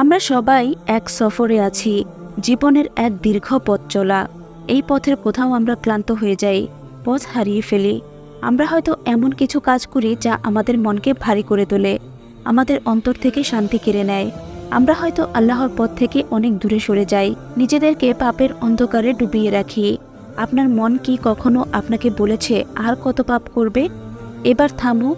আমরা সবাই এক সফরে আছি। জীবনের এক দীর্ঘ পথ চলা। এই পথের কোথাও আমরা ক্লান্ত হয়ে যাই, পথ হারিয়ে ফেলি। আমরা হয়তো এমন কিছু কাজ করি যা আমাদের মনকে ভারী করে তোলে, আমাদের অন্তর থেকে শান্তি কেড়ে নেয়। আমরা হয়তো আল্লাহর পথ থেকে অনেক দূরে সরে যাই, নিজেদেরকে পাপের অন্ধকারে ডুবিয়ে রাখি। আপনার মন কি কখনো আপনাকে বলেছে আর কত পাপ করবে? এবার থামো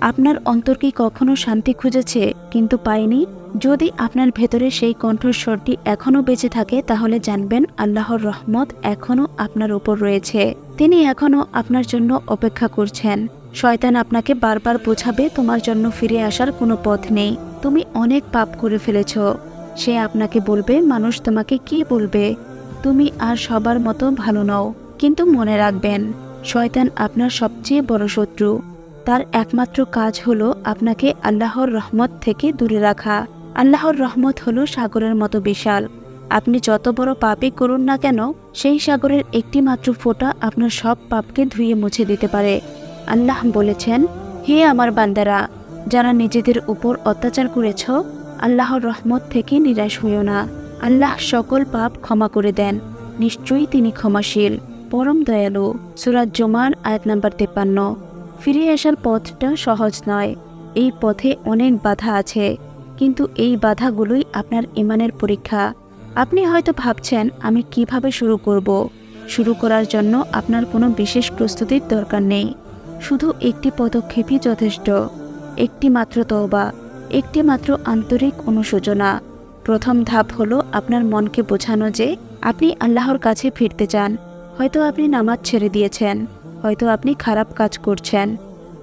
আপনার অন্তর কি কখনো শান্তি খুঁজেছে কিন্তু পায়নি? যদি আপনার ভেতরে সেই কণ্ঠস্বরটি এখনও বেঁচে থাকে, তাহলে জানবেন আল্লাহর রহমত এখনও আপনার উপর রয়েছে। তিনি এখনও আপনার জন্য অপেক্ষা করছেন। শয়তান আপনাকে বারবার বোঝাবে, তোমার জন্য ফিরে আসার কোনো পথ নেই। তুমি অনেক পাপ করে ফেলেছ। সে আপনাকে বলবে, মানুষ তোমাকে কি বলবে? তুমি আর সবার মতো ভালো নও। কিন্তু মনে রাখবেন, শয়তান আপনার সবচেয়ে বড় শত্রু। তার একমাত্র কাজ হলো আপনাকে আল্লাহর রহমত থেকে দূরে রাখা। আল্লাহর রহমত হলো সাগরের মতো বিশাল। আপনি যত বড় পাপই করুন না কেন, সেই সাগরের একটি মাত্র ফোঁটা আপনার সব পাপকে ধুয়ে মুছে দিতে পারে। আল্লাহ বলেছেন, হে আমার বান্দারা, যারা নিজেদের উপর অত্যাচার করেছ, আল্লাহর রহমত থেকে নিরাশ হইও না। আল্লাহ সকল পাপ ক্ষমা করে দেন। নিশ্চয়ই তিনি ক্ষমাশীল, পরম দয়ালু। সুরাজ জমার আয়াত নাম্বার তেপান্ন ফিরে আসার পথটা সহজ নয়। এই পথে অনেক বাধা আছে, কিন্তু এই বাধাগুলোই আপনার ইমানের পরীক্ষা। আপনি হয়তো ভাবছেন, আমি কীভাবে শুরু করব? শুরু করার জন্য আপনার কোনো বিশেষ প্রস্তুতির দরকার নেই। শুধু একটি পদক্ষেপই যথেষ্ট। একটি মাত্র তওবা, একটি মাত্র আন্তরিক অনুশোচনা। প্রথম ধাপ হলো আপনার মনকে বোঝানো যে আপনি আল্লাহর কাছে ফিরতে চান। হয়তো আপনি নামাজ ছেড়ে দিয়েছেন। হয়তো আপনি খারাপ কাজ করছেন।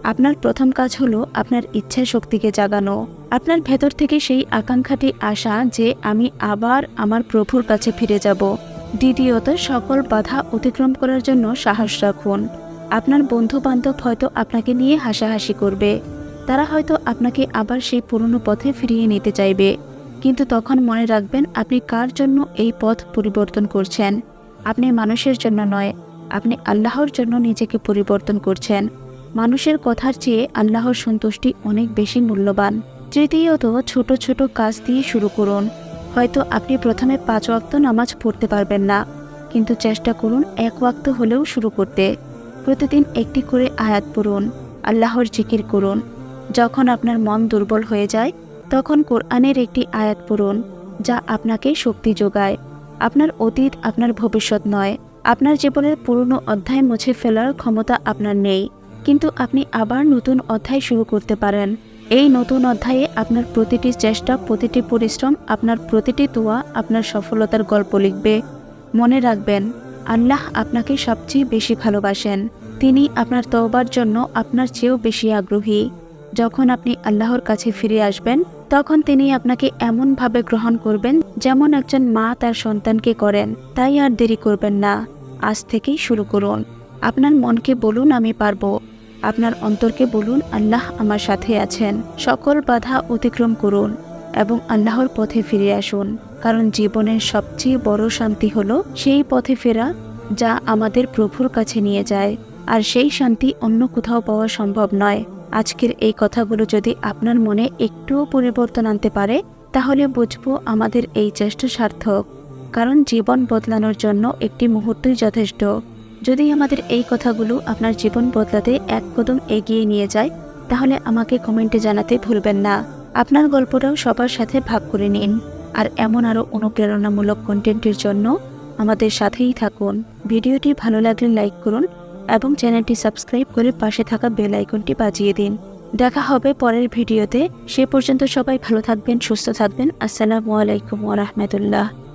আপনার প্রথম কাজ হলো আপনার ইচ্ছা শক্তিকে জাগানো। আপনার ভেতর থেকে সেই আকাঙ্ক্ষাটি আসা যে আমি আবার আমার প্রভুর কাছে ফিরে যাব। দ্বিতীয়ত, সকল বাধা অতিক্রম করার জন্য সাহস রাখুন। আপনার বন্ধু বান্ধব হয়তো আপনাকে নিয়ে হাসাহাসি করবে। তারা হয়তো আপনাকে আবার সেই পুরনো পথে ফিরিয়ে নিতে চাইবে। কিন্তু তখন মনে রাখবেন আপনি কার জন্য এই পথ পরিবর্তন করছেন। আপনি মানুষের জন্য নয় আপনি আল্লাহর জন্য নিজেকে পরিবর্তন করছেন। মানুষের কথার চেয়ে আল্লাহর সন্তুষ্টি অনেক বেশি মূল্যবান। তৃতীয়ত, ছোট ছোট কাজ দিয়ে শুরু করুন। হয়তো আপনি প্রথমে পাঁচ ওয়াক্ত নামাজ পড়তে পারবেন না, কিন্তু চেষ্টা করুন এক ওয়াক্ত হলেও শুরু করতে। প্রতিদিন একটি করে আয়াত পড়ুন, আল্লাহর জিকির করুন। যখন আপনার মন দুর্বল হয়ে যায়, তখন কোরআনের একটি আয়াত পড়ুন, যা আপনাকে শক্তি যোগায়। আপনার অতীত আপনার ভবিষ্যৎ নয়। আপনার জীবনের পুরনো অধ্যায় মুছে ফেলার ক্ষমতা আপনার নেই, কিন্তু আপনি আবার নতুন অধ্যায় শুরু করতে পারেন। এই নতুন অধ্যায়ে আপনার প্রতিটি চেষ্টা, প্রতিটি পরিশ্রম, আপনার প্রতিটি দোয়া, আপনার সফলতার গল্প লিখবে। মনে রাখবেন, আল্লাহ আপনাকে সবচেয়ে বেশি ভালোবাসেন। তিনি আপনার তওবার জন্য আপনার চেয়েও বেশি আগ্রহী। যখন আপনি আল্লাহর কাছে ফিরে আসবেন, তখন তিনি আপনাকে এমনভাবে গ্রহণ করবেন যেমন একজন মা তার সন্তানকে করেন। তাই আর দেরি করবেন না। আজ থেকেই শুরু করুন। আপনার মনকে বলুন, আমি পারব। আপনার অন্তরকে বলুন, আল্লাহ আমার সাথে আছেন। সকল বাধা অতিক্রম করুন এবং আল্লাহর পথে ফিরে আসুন। কারণ জীবনের সবচেয়ে বড় শান্তি হলো সেই পথে ফেরা যা আমাদের প্রভুর কাছে নিয়ে যায়। আর সেই শান্তি অন্য কোথাও পাওয়া সম্ভব নয়। আজকের এই কথাগুলো যদি আপনার মনে একটুও পরিবর্তন আনতে পারে, তাহলে বুঝব আমাদের এই চেষ্টা সার্থক। কারণ জীবন বদলানোর জন্য একটি মুহূর্তই যথেষ্ট। যদি আমাদের এই কথাগুলো আপনার জীবন বদলাতে এক কদম এগিয়ে নিয়ে যায়, তাহলে আমাকে কমেন্টে জানাতে ভুলবেন না। আপনার গল্পটাও সবার সাথে ভাগ করে নিন। আর এমন আরও অনুপ্রেরণামূলক কন্টেন্টের জন্য আমাদের সাথেই থাকুন। ভিডিওটি ভালো লাগলে লাইক করুন এবং চ্যানেলটি সাবস্ক্রাইব করে পাশে থাকা বেল আইকনটি বাজিয়ে দিন। দেখা হবে পরের ভিডিওতে। সে পর্যন্ত সবাই ভালো থাকবেন, সুস্থ থাকবেন। আসসালামু আলাইকুম ওরহমতুল্লাহ